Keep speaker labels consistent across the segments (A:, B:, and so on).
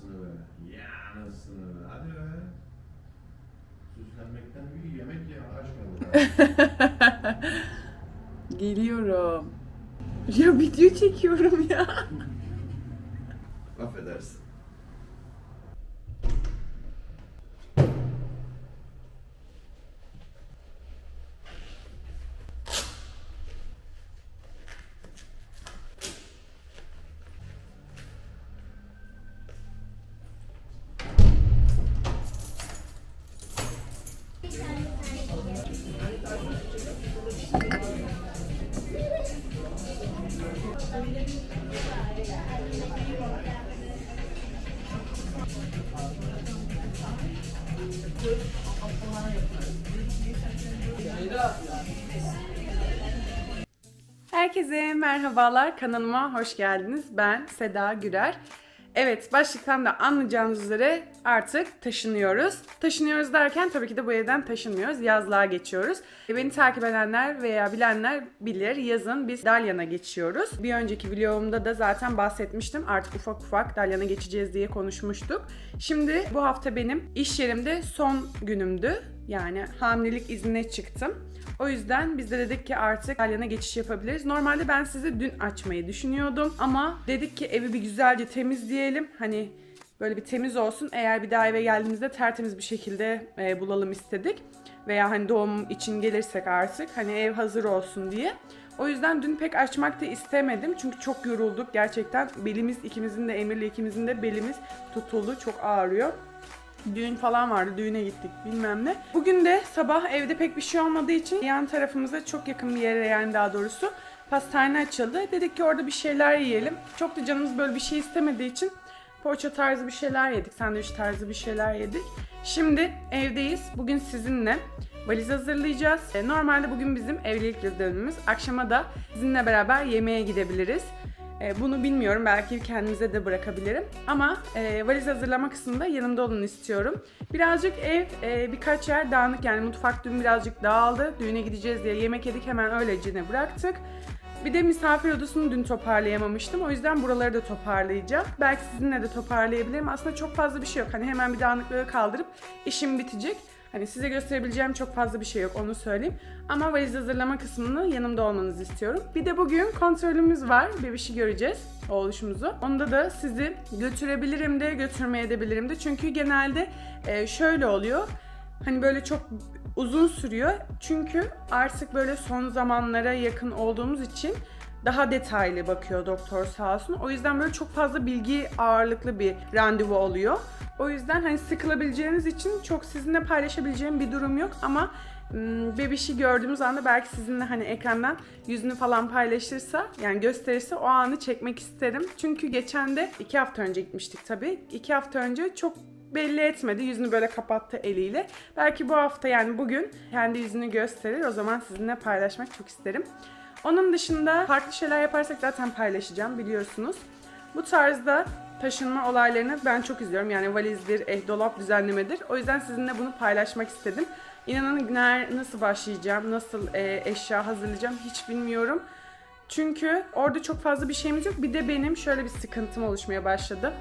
A: anasını be. Ya anasını be. Hadi be. Süslenmekten bir yemek ye. Aç kalır.
B: Geliyorum. Ya video çekiyorum ya.
A: Affedersin.
B: Herkese merhabalar. Kanalıma hoş geldiniz. Ben Seda Gürer. Evet, başlıktan da anlayacağınız üzere artık taşınıyoruz. Taşınıyoruz derken tabii ki de bu evden taşınmıyoruz. Yazlığa geçiyoruz. E, Beni takip edenler veya bilenler bilir. Yazın biz Dalyan'a geçiyoruz. Bir önceki vlogumda da zaten bahsetmiştim. Artık ufak ufak Dalyan'a geçeceğiz diye konuşmuştuk. Şimdi bu hafta benim iş yerimde son günümdü. Yani hamilelik iznine çıktım. O yüzden biz de dedik ki artık İtalyan'a geçiş yapabiliriz. Normalde ben size dün açmayı düşünüyordum ama dedik ki evi bir güzelce temizleyelim. Hani böyle bir temiz olsun. Eğer bir daha eve geldiğimizde tertemiz bir şekilde e, bulalım istedik. Veya hani doğum için gelirsek artık hani ev hazır olsun diye. O yüzden dün pek açmak da istemedim. Çünkü çok yorulduk gerçekten. Belimiz ikimizin de Emir'le ikimizin de belimiz tutuldu. Çok ağrıyor. Düğün falan vardı. Düğüne gittik bilmem ne. Bugün de sabah evde pek bir şey olmadığı için yan tarafımıza çok yakın bir yere yani daha doğrusu pastane açıldı. Dedik ki orada bir şeyler yiyelim. Çok da canımız böyle bir şey istemediği için poğaça tarzı bir şeyler yedik. Sandviç tarzı bir şeyler yedik. Şimdi evdeyiz. Bugün sizinle valiz hazırlayacağız. E, Normalde bugün bizim evlilik yıl dönümümüz. Akşama da sizinle beraber yemeğe gidebiliriz. E, Bunu bilmiyorum. Belki kendimize de bırakabilirim. Ama e, valiz hazırlama kısmında yanımda olun istiyorum. Birazcık ev, e, birkaç yer dağınık. Yani mutfak dün birazcık dağıldı. Düğüne gideceğiz diye yemek yedik hemen öylece bıraktık. Bir de misafir odasını dün toparlayamamıştım. O yüzden buraları da toparlayacağım. Belki sizinle de toparlayabilirim. Aslında çok fazla bir şey yok. Hani hemen bir dağınıklığı kaldırıp işim bitecek. Hani size gösterebileceğim çok fazla bir şey yok onu söyleyeyim. Ama valiz hazırlama kısmını yanımda olmanızı istiyorum. Bir de bugün kontrolümüz var. Bebişi göreceğiz. Oğluşumuzu. Onda da sizi götürebilirim de götürmeye de bilirim de. Çünkü genelde e, şöyle oluyor. Hani böyle çok uzun sürüyor. Çünkü artık böyle son zamanlara yakın olduğumuz için daha detaylı bakıyor doktor sağ olsun. O yüzden böyle çok fazla bilgi ağırlıklı bir randevu oluyor. O yüzden hani sıkılabileceğiniz için çok sizinle paylaşabileceğim bir durum yok ama ım, bebişi gördüğümüz anda belki sizinle hani ekrandan yüzünü falan paylaşırsa yani gösterirse o anı çekmek isterim. Çünkü geçen de iki hafta önce gitmiştik tabii. İki hafta önce çok belli etmedi. Yüzünü böyle kapattı eliyle. Belki bu hafta yani bugün kendi yüzünü gösterir. O zaman sizinle paylaşmak çok isterim. Onun dışında farklı şeyler yaparsak zaten paylaşacağım biliyorsunuz. Bu tarzda taşınma olaylarını ben çok izliyorum. Yani valizdir, eh, dolap düzenlemedir. O yüzden sizinle bunu paylaşmak istedim. İnanın nasıl başlayacağım, nasıl e, eşya hazırlayacağım hiç bilmiyorum. Çünkü orada çok fazla bir şeyimiz yok. Bir de benim şöyle bir sıkıntım oluşmaya başladı.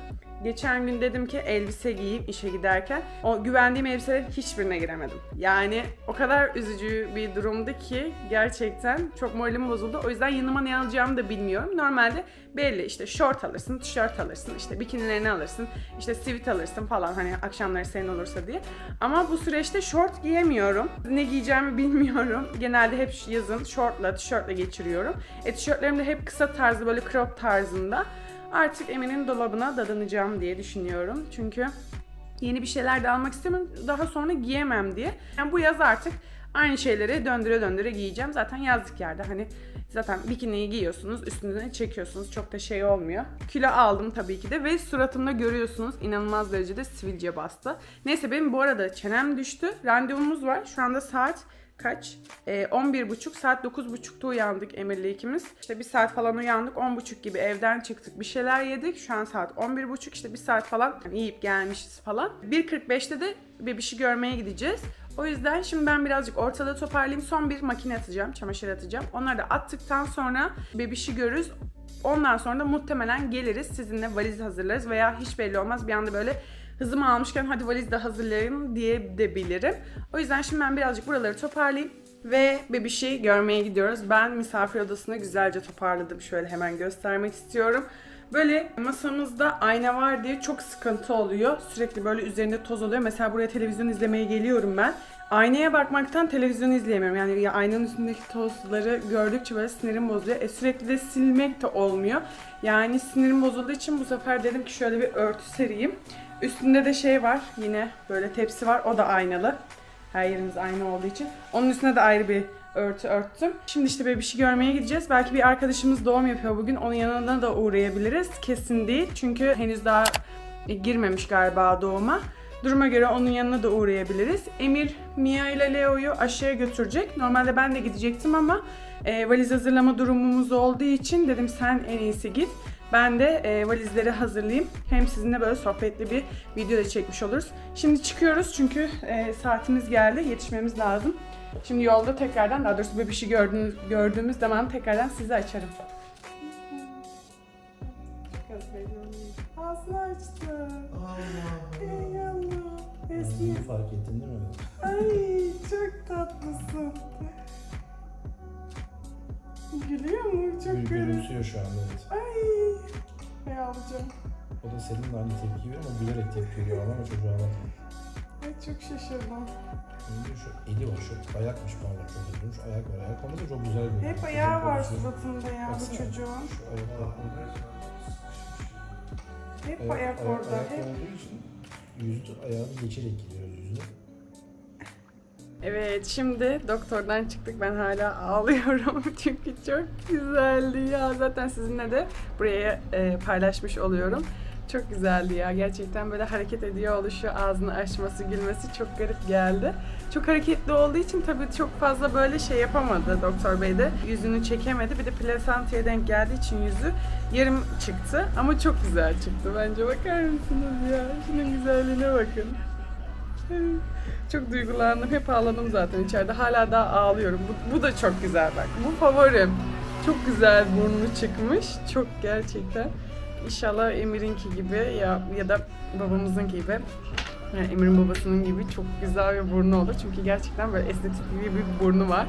B: Geçen gün dedim ki elbise giyeyim işe giderken. O güvendiğim elbiselerin hiçbirine giremedim. Yani o kadar üzücü bir durumdu ki gerçekten çok moralim bozuldu. O yüzden yanıma ne alacağımı da bilmiyorum. Normalde belli işte şort alırsın, tişört alırsın, işte bikinilerini alırsın, işte sivit alırsın falan hani akşamları senin olursa diye. Ama bu süreçte şort giyemiyorum. Ne giyeceğimi bilmiyorum. Genelde hep yazın şortla, tişörtle geçiriyorum. E tişörtlerim de hep kısa tarzı böyle crop tarzında. Artık Emin'in dolabına dadanacağım diye düşünüyorum. Çünkü yeni bir şeyler de almak istemiyorum. Daha sonra giyemem diye. Yani bu yaz artık aynı şeyleri döndüre döndüre giyeceğim. Zaten yazlık yerde hani zaten bikiniyi giyiyorsunuz, üstüne çekiyorsunuz. Çok da şey olmuyor. Kilo aldım tabii ki de ve suratımda görüyorsunuz inanılmaz derecede sivilce bastı. Neyse benim bu arada çenem düştü. Randevumuz var. Şu anda saat kaç? Ee, 11.30 saat 9.30'da uyandık Emir'le ikimiz. İşte bir saat falan uyandık. 10.30 gibi evden çıktık. Bir şeyler yedik. Şu an saat 11.30 işte bir saat falan yani yiyip gelmişiz falan. 1.45'te de bebişi görmeye gideceğiz. O yüzden şimdi ben birazcık ortada toparlayayım. Son bir makine atacağım, çamaşır atacağım. Onları da attıktan sonra bebişi görürüz. Ondan sonra da muhtemelen geliriz sizinle valiz hazırlarız veya hiç belli olmaz bir anda böyle hızımı almışken hadi valiz de hazırlayayım diye de bilirim. O yüzden şimdi ben birazcık buraları toparlayayım ve bebişi görmeye gidiyoruz. Ben misafir odasını güzelce toparladım. Şöyle hemen göstermek istiyorum. Böyle masamızda ayna var diye çok sıkıntı oluyor. Sürekli böyle üzerinde toz oluyor. Mesela buraya televizyon izlemeye geliyorum ben. Aynaya bakmaktan televizyon izleyemiyorum. Yani ya aynanın üstündeki tozları gördükçe böyle sinirim bozuyor. E sürekli de silmek de olmuyor. Yani sinirim bozulduğu için bu sefer dedim ki şöyle bir örtü sereyim. Üstünde de şey var yine böyle tepsi var. O da aynalı. Her yerimiz aynı olduğu için. Onun üstüne de ayrı bir örtü örttüm. Şimdi işte bebişi görmeye gideceğiz. Belki bir arkadaşımız doğum yapıyor bugün. Onun yanına da uğrayabiliriz. Kesin değil. Çünkü henüz daha girmemiş galiba doğuma. Duruma göre onun yanına da uğrayabiliriz. Emir, Mia ile Leo'yu aşağıya götürecek. Normalde ben de gidecektim ama e, valiz hazırlama durumumuz olduğu için dedim sen en iyisi git. Ben de e, valizleri hazırlayayım. Hem sizinle böyle sohbetli bir video da çekmiş oluruz. Şimdi çıkıyoruz çünkü e, saatimiz geldi. Yetişmemiz lazım. Şimdi yolda tekrardan, daha doğrusu bebişi gördüğünüz, gördüğümüz zaman tekrardan sizi açarım. Ağzını açtı. Ey yavrum.
C: Yeni fark ettin değil mi?
B: Ay çok tatlısın. Gülüyor mu? Çok
C: Gül
B: gülüyor.
C: gülümsüyor şu anda evet.
B: Ay. Ay alacağım.
C: O da senin de aynı tepki veriyor ama gülerek tepki veriyor ama çocuğa bak.
B: Ay çok şaşırdım.
C: Şimdi şu eli var şu ayakmış pardon çok üzülmüş ayak var ayak olmasa çok güzel görünüyor.
B: Hep ayağı var suratında ya bu çocuğun.
C: Şu ayak var.
B: Hep ayak orada.
C: Ayak
B: Hep.
C: olduğu için yüzü ayağını geçerek gidiyoruz yüzüne.
B: Evet şimdi doktordan çıktık ben hala ağlıyorum çünkü çok güzeldi ya zaten sizinle de buraya e, paylaşmış oluyorum. Çok güzeldi ya gerçekten böyle hareket ediyor oluşu, ağzını açması, gülmesi çok garip geldi. Çok hareketli olduğu için tabii çok fazla böyle şey yapamadı doktor bey de. Yüzünü çekemedi bir de plasantaya denk geldiği için yüzü yarım çıktı ama çok güzel çıktı bence bakar mısınız ya? Şunun güzelliğine bakın. Çok duygulandım. Hep ağladım zaten içeride. Hala daha ağlıyorum. Bu, bu da çok güzel bak. Bu favorim. Çok güzel burnu çıkmış. Çok gerçekten. İnşallah Emir'inki gibi ya ya da babamızınki gibi yani Emir'in babasının gibi çok güzel bir burnu olur. Çünkü gerçekten böyle estetik bir burnu var.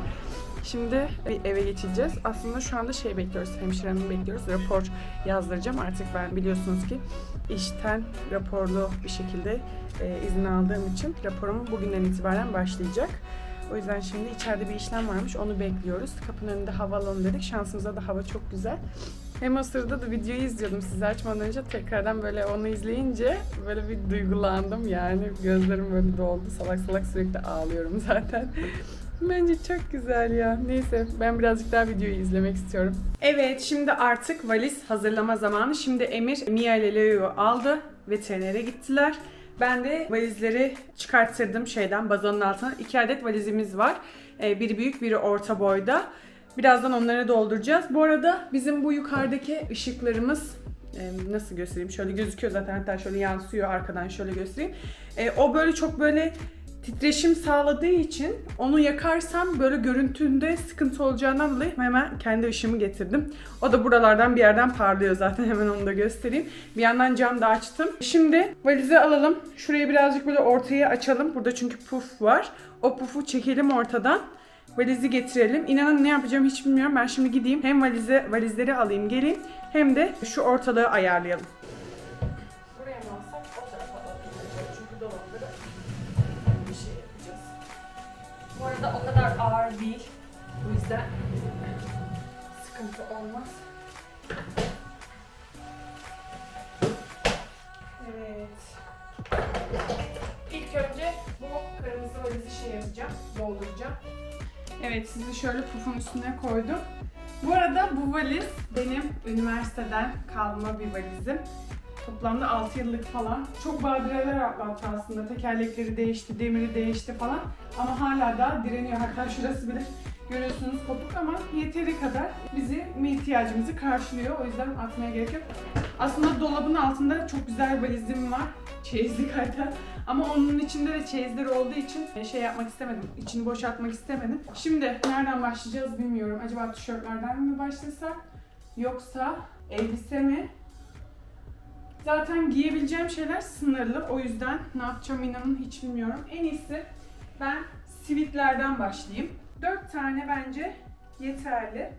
B: Şimdi bir eve geçeceğiz. Aslında şu anda şey bekliyoruz, hemşiremi bekliyoruz. Rapor yazdıracağım. Artık ben biliyorsunuz ki işten raporlu bir şekilde e, izin aldığım için raporum bugünden itibaren başlayacak. O yüzden şimdi içeride bir işlem varmış onu bekliyoruz. Kapının önünde hava alalım dedik. Şansımıza da hava çok güzel. Hem o sırada da videoyu izliyordum sizi açmadan önce. Tekrardan böyle onu izleyince böyle bir duygulandım yani. Gözlerim böyle doldu. Salak salak sürekli ağlıyorum zaten. Bence çok güzel ya. Neyse ben birazcık daha videoyu izlemek istiyorum. Evet şimdi artık valiz hazırlama zamanı. Şimdi Emir Mia ile Leo'yu aldı. Veterinere gittiler. Ben de valizleri çıkarttırdım şeyden bazanın altına. İki adet valizimiz var. Ee, biri büyük biri orta boyda. Birazdan onları dolduracağız. Bu arada bizim bu yukarıdaki ışıklarımız e, nasıl göstereyim? Şöyle gözüküyor zaten hatta şöyle yansıyor arkadan şöyle göstereyim. E, o böyle çok böyle titreşim sağladığı için onu yakarsam böyle görüntünde sıkıntı olacağından dolayı hemen kendi ışığımı getirdim. O da buralardan bir yerden parlıyor zaten hemen onu da göstereyim. Bir yandan cam da açtım. Şimdi valizi alalım. Şurayı birazcık böyle ortaya açalım. Burada çünkü puf var. O pufu çekelim ortadan. Valizi getirelim. İnanın ne yapacağım hiç bilmiyorum. Ben şimdi gideyim. Hem valize, valizleri alayım geleyim. Hem de şu ortalığı ayarlayalım. Bu arada o kadar ağır değil. Bu yüzden sıkıntı olmaz. Evet. İlk önce bu kırmızı valizi şey yapacağım, dolduracağım. Evet, sizi şöyle pufun üstüne koydum. Bu arada bu valiz benim üniversiteden kalma bir valizim. Toplamda 6 yıllık falan. Çok badireler atlattı aslında. Tekerlekleri değişti, demiri değişti falan. Ama hala da direniyor. Hatta şurası bile görüyorsunuz kopuk ama yeteri kadar bizim ihtiyacımızı karşılıyor. O yüzden atmaya gerek yok. Aslında dolabın altında çok güzel valizim var. Çeyizlik hatta. Ama onun içinde de çeyizleri olduğu için şey yapmak istemedim. İçini boşaltmak istemedim. Şimdi nereden başlayacağız bilmiyorum. Acaba tişörtlerden mi başlasak? Yoksa elbise mi? Zaten giyebileceğim şeyler sınırlı. O yüzden ne yapacağım inanın hiç bilmiyorum. En iyisi ben sivitlerden başlayayım. 4 tane bence yeterli.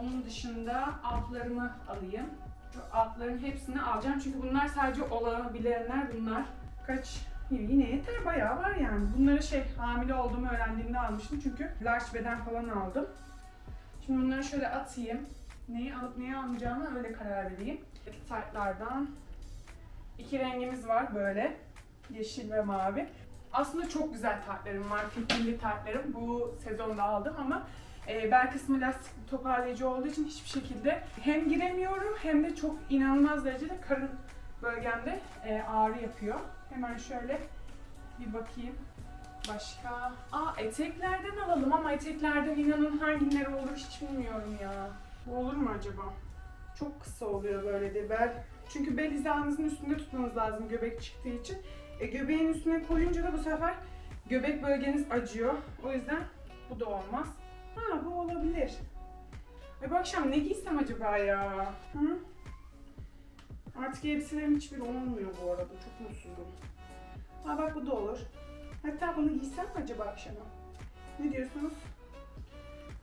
B: Onun dışında altlarımı alayım. Şu altların hepsini alacağım. Çünkü bunlar sadece olabilenler bunlar. Kaç? Yine yeter bayağı var yani. Bunları şey hamile olduğumu öğrendiğimde almıştım. Çünkü large beden falan aldım. Şimdi bunları şöyle atayım. Neyi alıp neyi almayacağımı öyle karar vereyim. Taytlardan iki rengimiz var böyle. Yeşil ve mavi. Aslında çok güzel tartlarım var. Fitilli tartlarım. Bu sezonda aldım ama e, bel kısmı lastik toparlayıcı olduğu için hiçbir şekilde hem giremiyorum hem de çok inanılmaz derecede karın bölgemde e, ağrı yapıyor. Hemen şöyle bir bakayım. Başka? Aa eteklerden alalım ama eteklerden inanın hangileri olur hiç bilmiyorum ya. Bu olur mu acaba? Çok kısa oluyor böyle de bel. Çünkü bel hizanızın üstünde tutmanız lazım göbek çıktığı için. E, göbeğin üstüne koyunca da bu sefer göbek bölgeniz acıyor. O yüzden bu da olmaz. Ha bu olabilir. Ay bu akşam ne giysem acaba ya? Hı? Artık elbiselerin hiçbiri olmuyor bu arada. Çok mutsuzum. Ha bak bu da olur. Hatta bunu giysem mi acaba akşama? Ne diyorsunuz?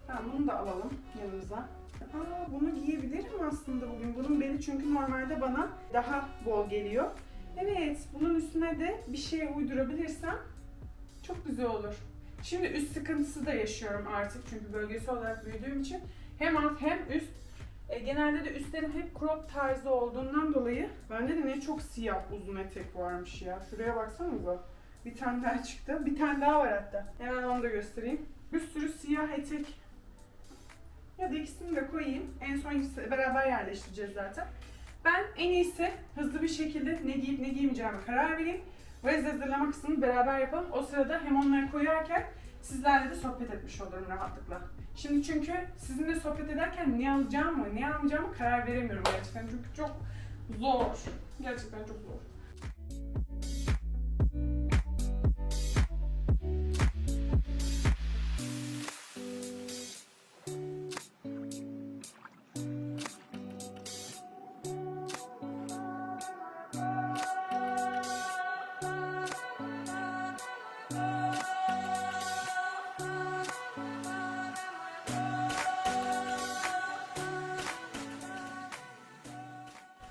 B: Tamam bunu da alalım yanımıza. Aa bunu giyebilirim aslında bugün. Bunun beli çünkü normalde bana daha bol geliyor. Evet bunun üstüne de bir şey uydurabilirsem çok güzel olur. Şimdi üst sıkıntısı da yaşıyorum artık çünkü bölgesi olarak büyüdüğüm için. Hem alt hem üst. E, genelde de üstlerim hep crop tarzı olduğundan dolayı bende de ne çok siyah uzun etek varmış ya. Şuraya baksanıza. Bir tane daha çıktı. Bir tane daha var hatta. Hemen onu da göstereyim. Bir sürü siyah etek. Ya da ikisini de koyayım. En son beraber yerleştireceğiz zaten. Ben en iyisi hızlı bir şekilde ne giyip ne giymeyeceğime karar vereyim. Valiz hazırlama kısmını beraber yapalım. O sırada hem onları koyarken sizlerle de sohbet etmiş olurum rahatlıkla. Şimdi çünkü sizinle sohbet ederken ne alacağımı, ne almayacağımı karar veremiyorum gerçekten. Çünkü çok zor. Gerçekten çok zor.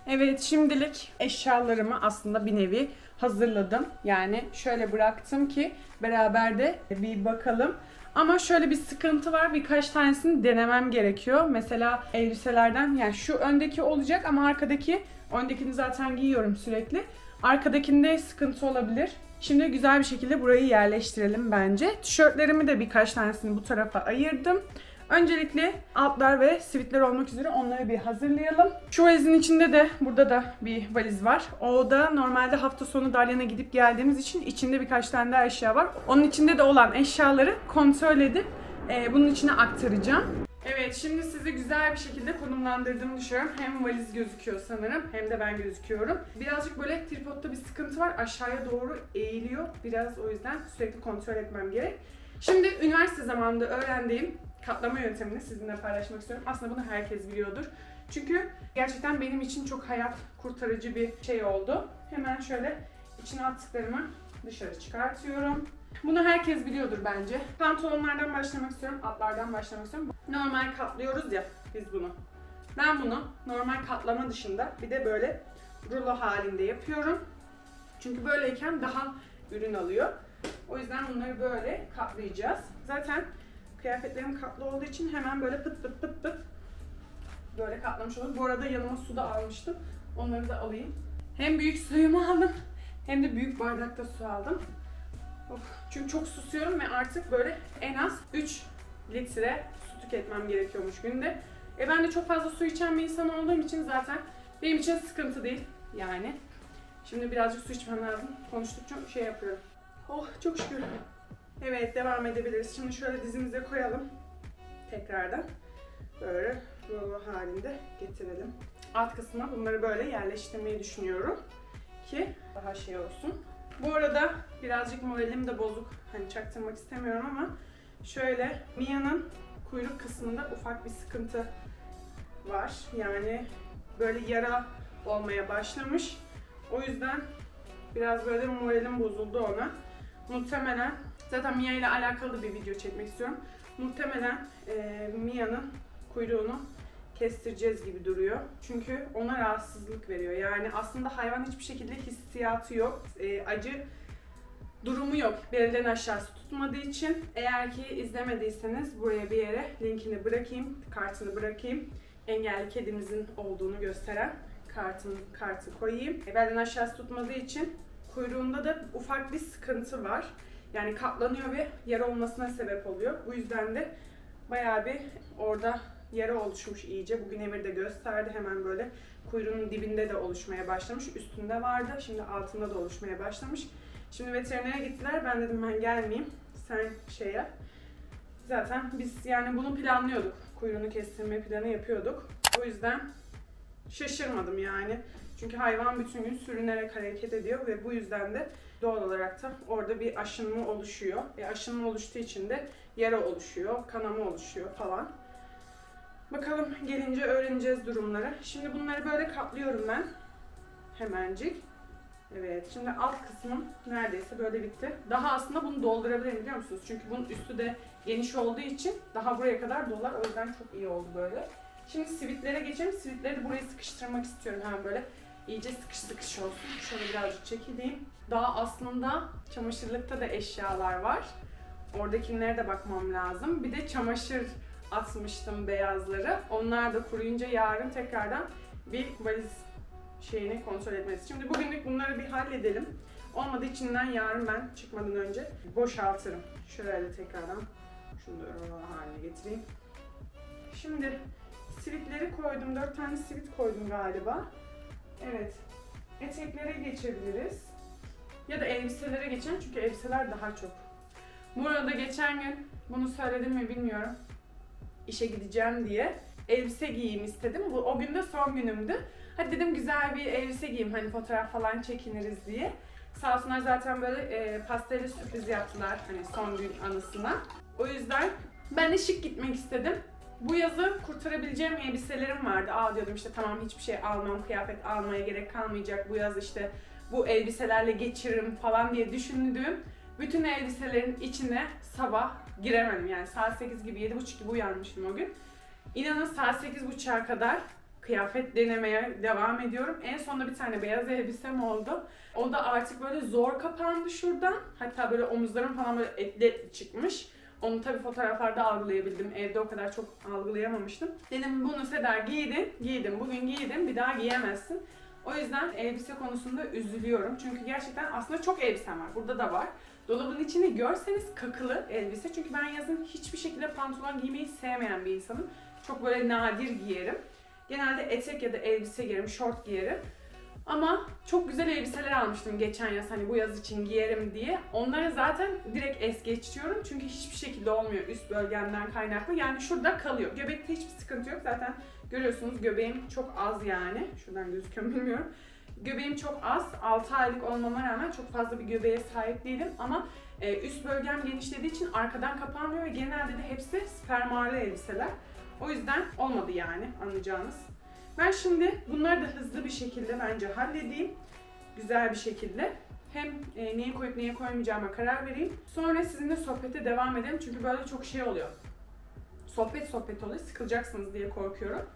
B: Evet şimdilik eşyalarımı aslında bir nevi hazırladım. Yani şöyle bıraktım ki beraber de bir bakalım. Ama şöyle bir sıkıntı var. Birkaç tanesini denemem gerekiyor. Mesela elbiselerden yani şu öndeki olacak ama arkadaki öndekini zaten giyiyorum sürekli. Arkadakinde sıkıntı olabilir. Şimdi güzel bir şekilde burayı yerleştirelim bence. Tişörtlerimi de birkaç tanesini bu tarafa ayırdım. Öncelikle altlar ve sivitler olmak üzere onları bir hazırlayalım. Şu valizin içinde de burada da bir valiz var. O da normalde hafta sonu Dalyan'a gidip geldiğimiz için içinde birkaç tane daha eşya var. Onun içinde de olan eşyaları kontrol edip e, bunun içine aktaracağım. Evet şimdi sizi güzel bir şekilde konumlandırdığımı düşünüyorum. Hem valiz gözüküyor sanırım hem de ben gözüküyorum. Birazcık böyle tripodta bir sıkıntı var. Aşağıya doğru eğiliyor. Biraz o yüzden sürekli kontrol etmem gerek. Şimdi üniversite zamanında öğrendiğim katlama yöntemini sizinle paylaşmak istiyorum. Aslında bunu herkes biliyordur. Çünkü gerçekten benim için çok hayat kurtarıcı bir şey oldu. Hemen şöyle içine attıklarımı dışarı çıkartıyorum. Bunu herkes biliyordur bence. Pantolonlardan başlamak istiyorum, atlardan başlamak istiyorum. Normal katlıyoruz ya biz bunu. Ben bunu normal katlama dışında bir de böyle rulo halinde yapıyorum. Çünkü böyleyken daha ürün alıyor. O yüzden bunları böyle katlayacağız. Zaten kıyafetlerim katlı olduğu için hemen böyle pıt pıt pıt pıt böyle katlamış olur. Bu arada yanıma su da almıştım. Onları da alayım. Hem büyük suyumu aldım hem de büyük bardakta su aldım. Of. Çünkü çok susuyorum ve artık böyle en az 3 litre su tüketmem gerekiyormuş günde. E ben de çok fazla su içen bir insan olduğum için zaten benim için sıkıntı değil yani. Şimdi birazcık su içmem lazım. Konuştukça şey yapıyorum. Oh çok şükür. Evet devam edebiliriz. Şimdi şöyle dizimize koyalım. Tekrardan. Böyle rulo halinde getirelim. Alt kısmına bunları böyle yerleştirmeyi düşünüyorum. Ki daha şey olsun. Bu arada birazcık moralim de bozuk. Hani çaktırmak istemiyorum ama şöyle Mia'nın kuyruk kısmında ufak bir sıkıntı var. Yani böyle yara olmaya başlamış. O yüzden biraz böyle moralim bozuldu ona. Muhtemelen zaten Mia ile alakalı bir video çekmek istiyorum. Muhtemelen eee Mia'nın kuyruğunu kestireceğiz gibi duruyor. Çünkü ona rahatsızlık veriyor. Yani aslında hayvan hiçbir şekilde hissiyatı yok. Eee, acı durumu yok. Belden aşağısı tutmadığı için. Eğer ki izlemediyseniz buraya bir yere linkini bırakayım, kartını bırakayım. Engelli kedimizin olduğunu gösteren kartın kartı koyayım. E, Belden aşağısı tutmadığı için kuyruğunda da ufak bir sıkıntı var. Yani katlanıyor ve yara olmasına sebep oluyor. Bu yüzden de bayağı bir orada yara oluşmuş iyice. Bugün Emir de gösterdi hemen böyle kuyruğunun dibinde de oluşmaya başlamış. Üstünde vardı. Şimdi altında da oluşmaya başlamış. Şimdi veterinere gittiler. Ben dedim ben gelmeyeyim. Sen şey yap. Zaten biz yani bunu planlıyorduk. Kuyruğunu kestirme planı yapıyorduk. O yüzden şaşırmadım yani. Çünkü hayvan bütün gün sürünerek hareket ediyor ve bu yüzden de doğal olarak da orada bir aşınma oluşuyor. E aşınma oluştuğu için de yara oluşuyor, kanama oluşuyor falan. Bakalım gelince öğreneceğiz durumları. Şimdi bunları böyle katlıyorum ben. Hemencik. Evet, şimdi alt kısmım neredeyse böyle bitti. Daha aslında bunu doldurabilirim biliyor musunuz? Çünkü bunun üstü de geniş olduğu için daha buraya kadar dolar. O yüzden çok iyi oldu böyle. Şimdi sivitlere geçelim. Sivitleri buraya sıkıştırmak istiyorum hemen böyle. İyice sıkış sıkış olsun. Şöyle birazcık çekileyim. Daha aslında çamaşırlıkta da eşyalar var. Oradakilere de bakmam lazım. Bir de çamaşır atmıştım beyazları. Onlar da kuruyunca yarın tekrardan bir valiz şeyini kontrol etmesi. Şimdi bugünlük bunları bir halledelim. Olmadı içinden yarın ben çıkmadan önce boşaltırım. Şöyle tekrardan şunu da haline getireyim. Şimdi sivitleri koydum. 4 tane sivit koydum galiba. Evet. Eteklere geçebiliriz. Ya da elbiselere geçelim çünkü elbiseler daha çok. Bu arada geçen gün bunu söyledim mi bilmiyorum. İşe gideceğim diye elbise giyeyim istedim. Bu o gün de son günümdü. Hadi dedim güzel bir elbise giyeyim hani fotoğraf falan çekiniriz diye. Sağ olsunlar zaten böyle e, pastelli sürpriz yaptılar hani son gün anısına. O yüzden ben de şık gitmek istedim. Bu yazı kurtarabileceğim elbiselerim vardı. Aa diyordum işte tamam hiçbir şey almam, kıyafet almaya gerek kalmayacak. Bu yaz işte bu elbiselerle geçiririm falan diye düşündüğüm bütün elbiselerin içine sabah giremedim. Yani saat 8 gibi 7.30 gibi uyanmıştım o gün. İnanın saat 8.30'a kadar kıyafet denemeye devam ediyorum. En sonunda bir tane beyaz elbisem oldu. O da artık böyle zor kapandı şuradan. Hatta böyle omuzlarım falan böyle etli çıkmış. Onu tabii fotoğraflarda algılayabildim. Evde o kadar çok algılayamamıştım. Dedim bunu Seda giydin, giydim. Bugün giydim, bir daha giyemezsin. O yüzden elbise konusunda üzülüyorum. Çünkü gerçekten aslında çok elbisem var. Burada da var. Dolabın içini görseniz kakılı elbise. Çünkü ben yazın hiçbir şekilde pantolon giymeyi sevmeyen bir insanım. Çok böyle nadir giyerim. Genelde etek ya da elbise giyerim, şort giyerim. Ama çok güzel elbiseler almıştım geçen yaz hani bu yaz için giyerim diye. Onları zaten direkt es geçiyorum çünkü hiçbir şekilde olmuyor üst bölgemden kaynaklı. Yani şurada kalıyor. Göbekte hiçbir sıkıntı yok. Zaten görüyorsunuz göbeğim çok az yani. Şuradan gözüküyor bilmiyorum. Göbeğim çok az. 6 aylık olmama rağmen çok fazla bir göbeğe sahip değilim ama e, üst bölgem genişlediği için arkadan kapanmıyor ve genelde de hepsi spermarlı elbiseler. O yüzden olmadı yani anlayacağınız. Ben şimdi bunları da hızlı bir şekilde bence halledeyim. Güzel bir şekilde. Hem e, neyi koyup neyi koymayacağıma karar vereyim. Sonra sizinle sohbete devam edelim. Çünkü böyle çok şey oluyor. Sohbet sohbet oluyor. Sıkılacaksınız diye korkuyorum.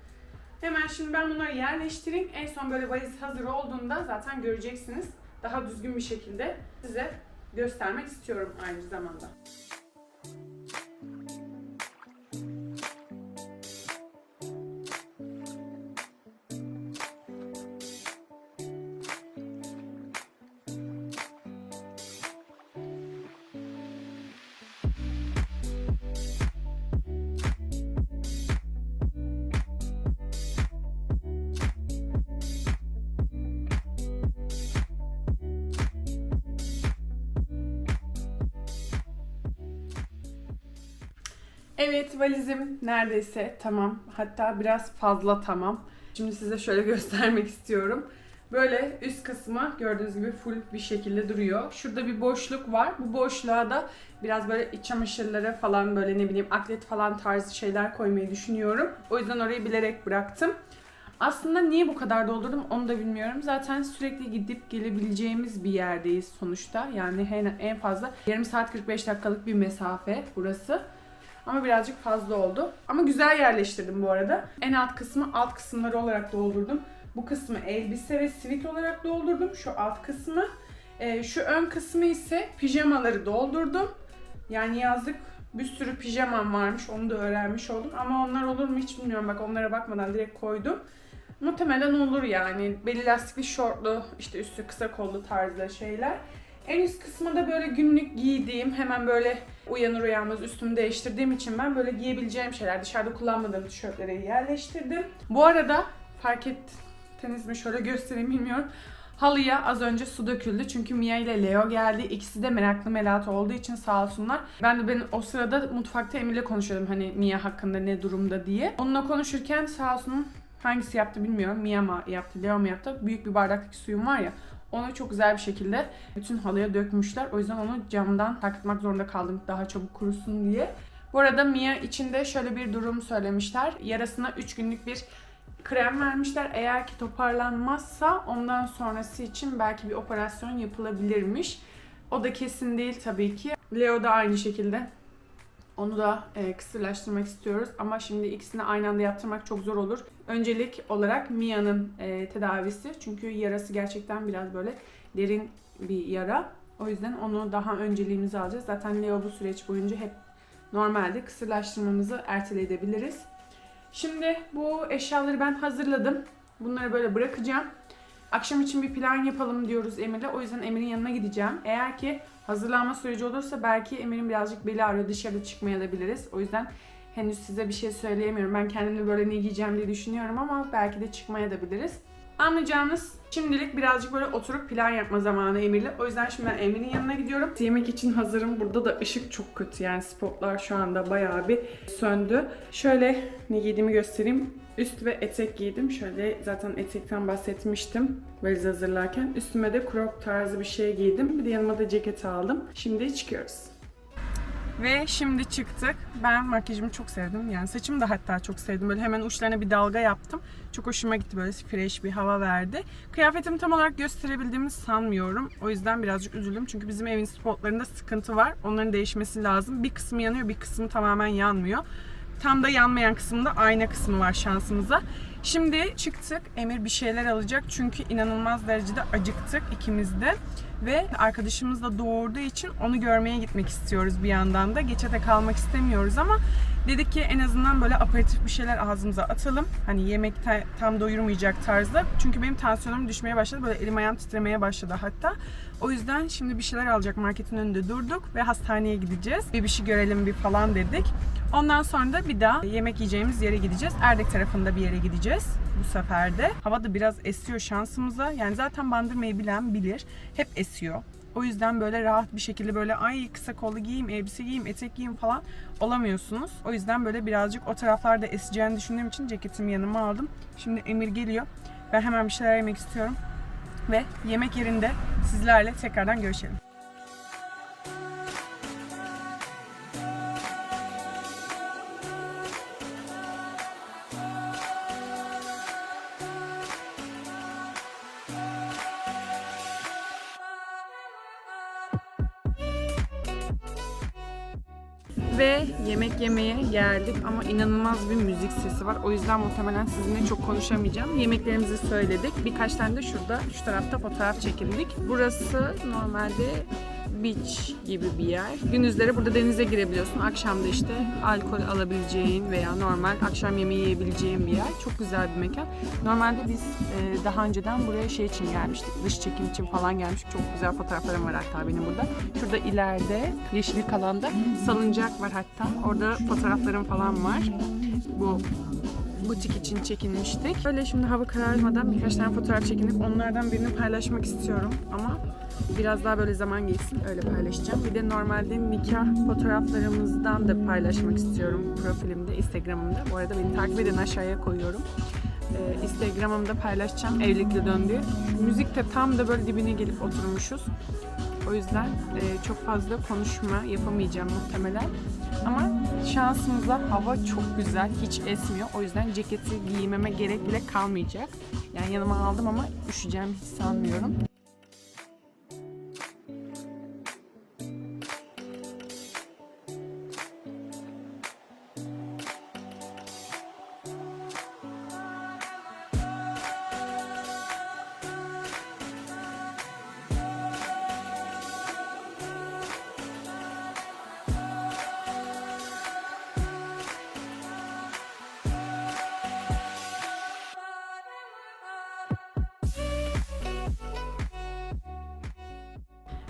B: Hemen şimdi ben bunları yerleştireyim. En son böyle valiz hazır olduğunda zaten göreceksiniz. Daha düzgün bir şekilde size göstermek istiyorum aynı zamanda. Valizim neredeyse tamam. Hatta biraz fazla tamam. Şimdi size şöyle göstermek istiyorum. Böyle üst kısmı gördüğünüz gibi full bir şekilde duruyor. Şurada bir boşluk var. Bu boşluğa da biraz böyle iç çamaşırları falan böyle ne bileyim atlet falan tarzı şeyler koymayı düşünüyorum. O yüzden orayı bilerek bıraktım. Aslında niye bu kadar doldurdum onu da bilmiyorum. Zaten sürekli gidip gelebileceğimiz bir yerdeyiz sonuçta. Yani en, fazla yarım saat 45 dakikalık bir mesafe burası. Ama birazcık fazla oldu. Ama güzel yerleştirdim bu arada. En alt kısmı alt kısımları olarak doldurdum. Bu kısmı elbise ve sivit olarak doldurdum. Şu alt kısmı. Ee, şu ön kısmı ise pijamaları doldurdum. Yani yazlık bir sürü pijamam varmış. Onu da öğrenmiş oldum. Ama onlar olur mu hiç bilmiyorum. Bak onlara bakmadan direkt koydum. Muhtemelen olur yani. Belli lastikli şortlu, işte üstü kısa kollu tarzda şeyler. En üst kısmı da böyle günlük giydiğim, hemen böyle uyanır uyanmaz üstümü değiştirdiğim için ben böyle giyebileceğim şeyler, dışarıda kullanmadığım tişörtleri yerleştirdim. Bu arada fark ettiniz mi şöyle göstereyim bilmiyorum. Halıya az önce su döküldü çünkü Mia ile Leo geldi. İkisi de meraklı melat olduğu için sağ olsunlar. Ben de ben o sırada mutfakta Emir'le konuşuyordum hani Mia hakkında ne durumda diye. Onunla konuşurken sağ olsun hangisi yaptı bilmiyorum. Mia mı yaptı, Leo mu yaptı? Büyük bir bardaktaki suyum var ya. Onu çok güzel bir şekilde bütün halıya dökmüşler. O yüzden onu camdan takıtmak zorunda kaldım daha çabuk kurusun diye. Bu arada Mia içinde şöyle bir durum söylemişler. Yarasına 3 günlük bir krem vermişler. Eğer ki toparlanmazsa ondan sonrası için belki bir operasyon yapılabilirmiş. O da kesin değil tabii ki. Leo da aynı şekilde. Onu da e, kısırlaştırmak istiyoruz ama şimdi ikisini aynı anda yaptırmak çok zor olur. Öncelik olarak Mia'nın e, tedavisi çünkü yarası gerçekten biraz böyle derin bir yara. O yüzden onu daha önceliğimizi alacağız. Zaten Leo bu süreç boyunca hep normalde kısırlaştırmamızı erteleyebiliriz. Şimdi bu eşyaları ben hazırladım. Bunları böyle bırakacağım. Akşam için bir plan yapalım diyoruz Emir'le. O yüzden Emir'in yanına gideceğim. Eğer ki hazırlanma süreci olursa belki Emir'in birazcık beli ağrıyor. Dışarı çıkmayabiliriz. O yüzden henüz size bir şey söyleyemiyorum. Ben kendimde böyle ne giyeceğim diye düşünüyorum ama belki de çıkmayabiliriz. Anlayacağınız şimdilik birazcık böyle oturup plan yapma zamanı Emir'le. O yüzden şimdi ben Emir'in yanına gidiyorum. Yemek için hazırım. Burada da ışık çok kötü yani spotlar şu anda bayağı bir söndü. Şöyle ne giydiğimi göstereyim. Üst ve etek giydim. Şöyle zaten etekten bahsetmiştim valiz hazırlarken. Üstüme de crop tarzı bir şey giydim. Bir de yanıma da ceket aldım. Şimdi çıkıyoruz. Ve şimdi çıktık. Ben makyajımı çok sevdim. Yani saçımı da hatta çok sevdim. Böyle hemen uçlarına bir dalga yaptım. Çok hoşuma gitti. Böyle fresh bir hava verdi. Kıyafetimi tam olarak gösterebildiğimi sanmıyorum. O yüzden birazcık üzüldüm. Çünkü bizim evin spotlarında sıkıntı var. Onların değişmesi lazım. Bir kısmı yanıyor, bir kısmı tamamen yanmıyor. Tam da yanmayan kısmında ayna kısmı var şansımıza. Şimdi çıktık. Emir bir şeyler alacak çünkü inanılmaz derecede acıktık ikimiz de. Ve arkadaşımız da doğurduğu için onu görmeye gitmek istiyoruz bir yandan da. Geçete kalmak istemiyoruz ama dedik ki en azından böyle aperatif bir şeyler ağzımıza atalım. Hani yemek ta- tam doyurmayacak tarzda. Çünkü benim tansiyonum düşmeye başladı. Böyle elim ayağım titremeye başladı hatta. O yüzden şimdi bir şeyler alacak marketin önünde durduk ve hastaneye gideceğiz. Bir bir şey görelim bir falan dedik. Ondan sonra da bir daha yemek yiyeceğimiz yere gideceğiz. Erdek tarafında bir yere gideceğiz bu sefer de. Hava da biraz esiyor şansımıza. Yani zaten bandırmayı bilen bilir. Hep esiyor. O yüzden böyle rahat bir şekilde böyle ay kısa kollu giyeyim, elbise giyeyim, etek giyeyim falan olamıyorsunuz. O yüzden böyle birazcık o taraflarda eseceğini düşündüğüm için ceketimi yanıma aldım. Şimdi Emir geliyor. Ben hemen bir şeyler yemek istiyorum. Ve yemek yerinde sizlerle tekrardan görüşelim. Yemek yemeye geldik ama inanılmaz bir müzik sesi var. O yüzden muhtemelen sizinle çok konuşamayacağım. Yemeklerimizi söyledik. Birkaç tane de şurada, şu tarafta fotoğraf çekildik. Burası normalde beach gibi bir yer. Gündüzleri burada denize girebiliyorsun. Akşam da işte alkol alabileceğin veya normal akşam yemeği yiyebileceğin bir yer. Çok güzel bir mekan. Normalde biz e, daha önceden buraya şey için gelmiştik. Dış çekim için falan gelmiştik. Çok güzel fotoğraflarım var hatta benim burada. Şurada ileride yeşillik alanda salıncak var hatta. Orada fotoğraflarım falan var. Bu butik için çekinmiştik. Böyle şimdi hava kararmadan birkaç tane fotoğraf çekinip onlardan birini paylaşmak istiyorum ama biraz daha böyle zaman geçsin öyle paylaşacağım. Bir de normalde nikah fotoğraflarımızdan da paylaşmak istiyorum profilimde, Instagram'ımda. Bu arada beni takip edin aşağıya koyuyorum. Ee, Instagram'ımda paylaşacağım evlilikle döndüğü. Müzik de tam da böyle dibine gelip oturmuşuz. O yüzden e, çok fazla konuşma yapamayacağım muhtemelen. Ama şansımıza hava çok güzel, hiç esmiyor. O yüzden ceketi giymeme gerek bile kalmayacak. Yani yanıma aldım ama üşüyeceğimi hiç sanmıyorum.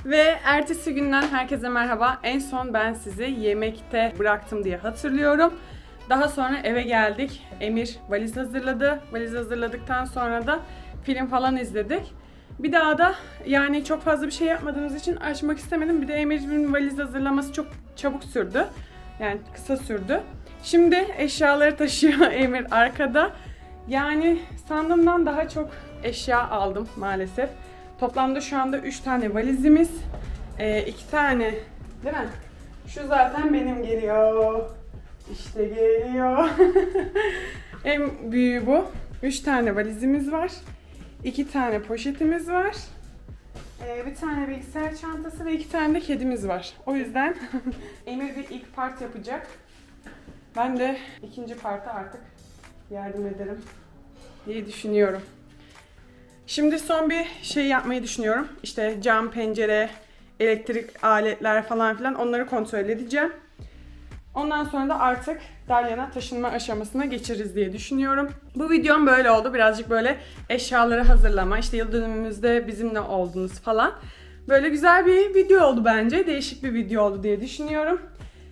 B: Ve ertesi günden herkese merhaba. En son ben sizi yemekte bıraktım diye hatırlıyorum. Daha sonra eve geldik. Emir valiz hazırladı. Valiz hazırladıktan sonra da film falan izledik. Bir daha da yani çok fazla bir şey yapmadığımız için açmak istemedim. Bir de Emir'in valiz hazırlaması çok çabuk sürdü. Yani kısa sürdü. Şimdi eşyaları taşıyor Emir arkada. Yani sandığımdan daha çok eşya aldım maalesef. Toplamda şu anda 3 tane valizimiz, 2 tane değil mi? Şu zaten benim geliyor. İşte geliyor. en büyüğü bu. 3 tane valizimiz var. 2 tane poşetimiz var. Ee, bir tane bilgisayar çantası ve iki tane de kedimiz var. O yüzden Emir bir ilk part yapacak. Ben de ikinci parta artık yardım ederim diye düşünüyorum. Şimdi son bir şey yapmayı düşünüyorum. İşte cam, pencere, elektrik aletler falan filan onları kontrol edeceğim. Ondan sonra da artık Dalyan'a taşınma aşamasına geçeriz diye düşünüyorum. Bu videom böyle oldu. Birazcık böyle eşyaları hazırlama, işte yıl dönümümüzde bizimle oldunuz falan. Böyle güzel bir video oldu bence. Değişik bir video oldu diye düşünüyorum.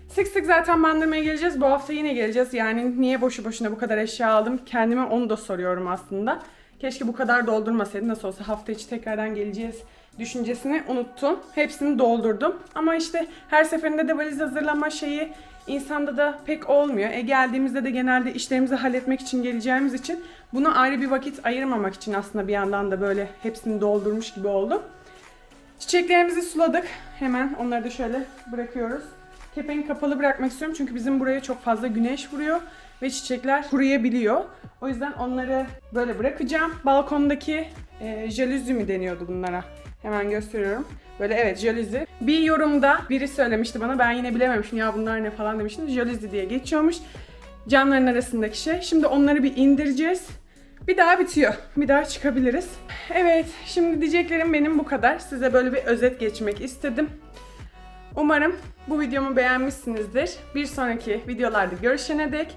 B: Sık sık zaten bandırmaya geleceğiz. Bu hafta yine geleceğiz. Yani niye boşu boşuna bu kadar eşya aldım? Kendime onu da soruyorum aslında. Keşke bu kadar doldurmasaydım. Nasıl olsa hafta içi tekrardan geleceğiz düşüncesini unuttum. Hepsini doldurdum. Ama işte her seferinde de valiz hazırlama şeyi insanda da pek olmuyor. E geldiğimizde de genelde işlerimizi halletmek için geleceğimiz için bunu ayrı bir vakit ayırmamak için aslında bir yandan da böyle hepsini doldurmuş gibi oldum. Çiçeklerimizi suladık. Hemen onları da şöyle bırakıyoruz. Kepengi kapalı bırakmak istiyorum çünkü bizim buraya çok fazla güneş vuruyor ve çiçekler kuruyabiliyor. O yüzden onları böyle bırakacağım. Balkondaki e, jalüzi mi deniyordu bunlara? Hemen gösteriyorum. Böyle evet jalüzi. Bir yorumda biri söylemişti bana ben yine bilememişim ya bunlar ne falan demiştim. Jalüzi diye geçiyormuş. Camların arasındaki şey. Şimdi onları bir indireceğiz. Bir daha bitiyor. Bir daha çıkabiliriz. Evet, şimdi diyeceklerim benim bu kadar. Size böyle bir özet geçmek istedim. Umarım bu videomu beğenmişsinizdir. Bir sonraki videolarda görüşene dek